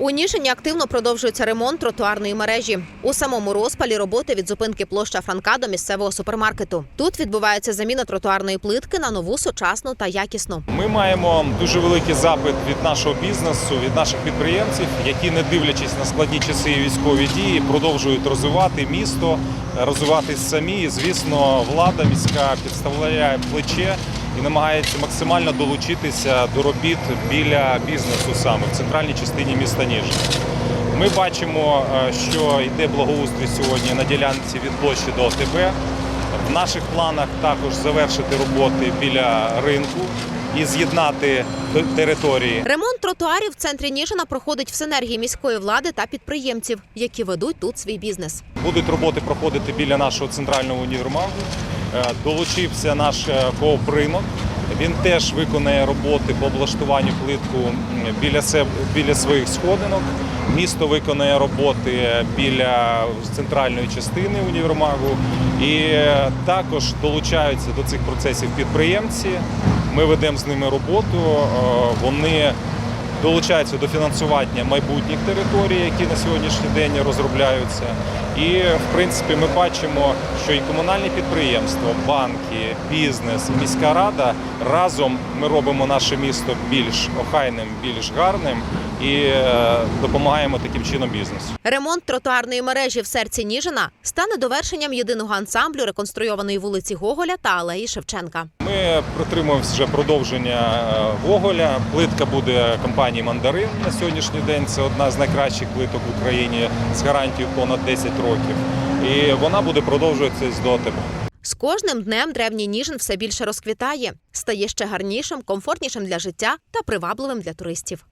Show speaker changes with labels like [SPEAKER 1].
[SPEAKER 1] У Ніжині активно продовжується ремонт тротуарної мережі. У самому розпалі роботи від зупинки площа Франка до місцевого супермаркету. Тут відбувається заміна тротуарної плитки на нову сучасну та якісну.
[SPEAKER 2] Ми маємо дуже великий запит від нашого бізнесу, від наших підприємців, які, не дивлячись на складні часи і військові дії, продовжують розвивати місто, розвиватись самі. І, звісно, влада міська підставляє плече і намагається максимально долучитися до робіт біля бізнесу саме в центральній частині міста Ніжин. Ми бачимо, е, що йде благоустрій сьогодні на ділянці від площі до ОТБ. В наших планах також завершити роботи біля ринку і з'єднати території.
[SPEAKER 1] Ремонт тротуарів в центрі Ніжина проходить в синергії міської влади та підприємців, які ведуть тут свій бізнес.
[SPEAKER 2] Будуть роботи проходити біля нашого центрального універмагу. Е, Долучився наш е, кооп ринок. Він теж виконає роботи по облаштуванню плитку біля себе біля своїх сходинок. Місто виконає роботи біля центральної частини універмагу. І е, також долучаються до цих процесів підприємці. Ми ведемо з ними роботу. Вони долучаються до фінансування майбутніх територій, які на сьогоднішній день розробляються. І в принципі ми бачимо, що і комунальні підприємства, банки, бізнес, міська рада разом ми робимо наше місто більш охайним, більш гарним і е, допомагаємо таким чином бізнесу.
[SPEAKER 1] Ремонт тротуарної мережі в серці Ніжина стане довершенням єдиного ансамблю реконструйованої вулиці Гоголя та алеї Шевченка.
[SPEAKER 2] Ми притримуємося вже продовження е, Гоголя. Плитка буде компанії Мандарин на сьогоднішній день. Це одна з найкращих плиток в Україні з гарантією понад 10 років. І вона буде продовжуватися з тебе.
[SPEAKER 1] З кожним днем древній Ніжин все більше розквітає, стає ще гарнішим, комфортнішим для життя та привабливим для туристів.